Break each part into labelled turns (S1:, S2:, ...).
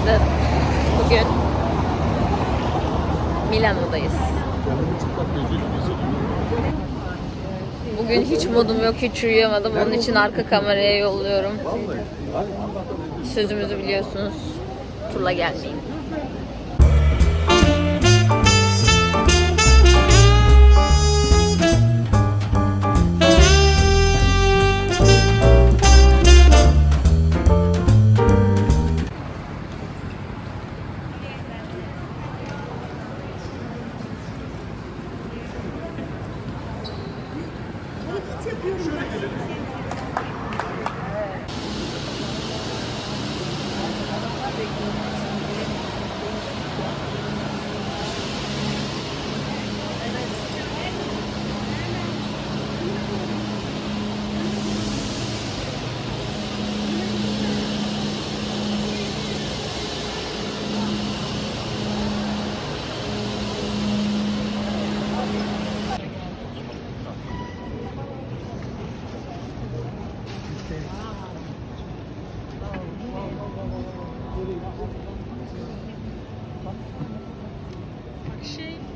S1: çıktı. Bugün Milano'dayız. Bugün hiç modum yok, hiç uyuyamadım. Onun için arka kameraya yolluyorum. Sözümüzü biliyorsunuz. Turla gelmeyin. Şöyle gidelim. milkshake.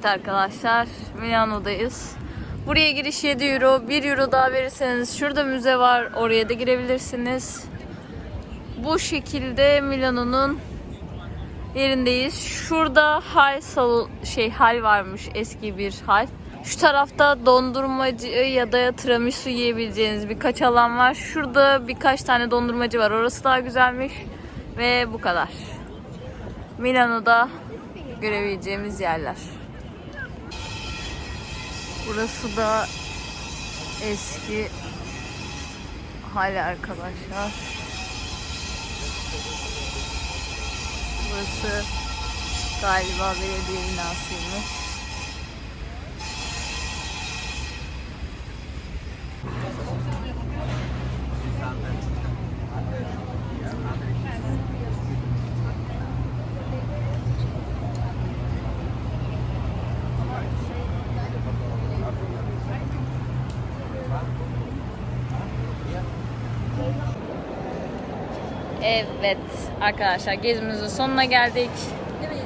S1: Evet arkadaşlar Milano'dayız. Buraya giriş 7 euro. 1 euro daha verirseniz şurada müze var. Oraya da girebilirsiniz. Bu şekilde Milano'nun yerindeyiz. Şurada hal sal şey hal varmış eski bir hal. Şu tarafta dondurmacı ya da tiramisu yiyebileceğiniz birkaç alan var. Şurada birkaç tane dondurmacı var. Orası daha güzelmiş. Ve bu kadar. Milano'da görebileceğimiz yerler. Burası da eski hal arkadaşlar. Burası galiba belediye binasıymış. Evet arkadaşlar gezimizin sonuna geldik.
S2: Evet.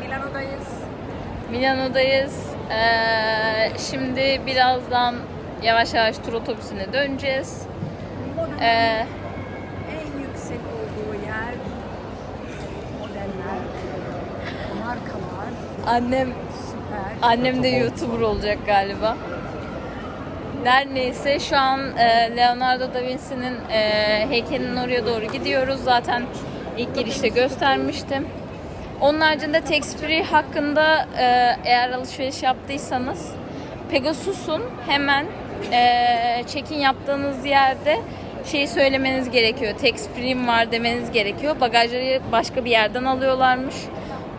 S2: Milano'dayız.
S1: Milano'dayız. Ee, şimdi birazdan yavaş yavaş tur otobüsüne döneceğiz. Ee,
S2: en yüksek olduğu yer. Modeller. Markalar.
S1: annem
S2: Süper.
S1: annem de YouTuber olacak galiba. Her neyse şu an e, Leonardo da Vinci'nin e, heykelinin oraya doğru gidiyoruz. Zaten ilk girişte göstermiştim. Onun haricinde tax free hakkında e, eğer alışveriş yaptıysanız Pegasus'un hemen e, check-in yaptığınız yerde şeyi söylemeniz gerekiyor. Tax free'm var demeniz gerekiyor. Bagajları başka bir yerden alıyorlarmış.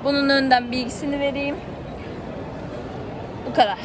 S1: Bunun önden bilgisini vereyim. Bu kadar.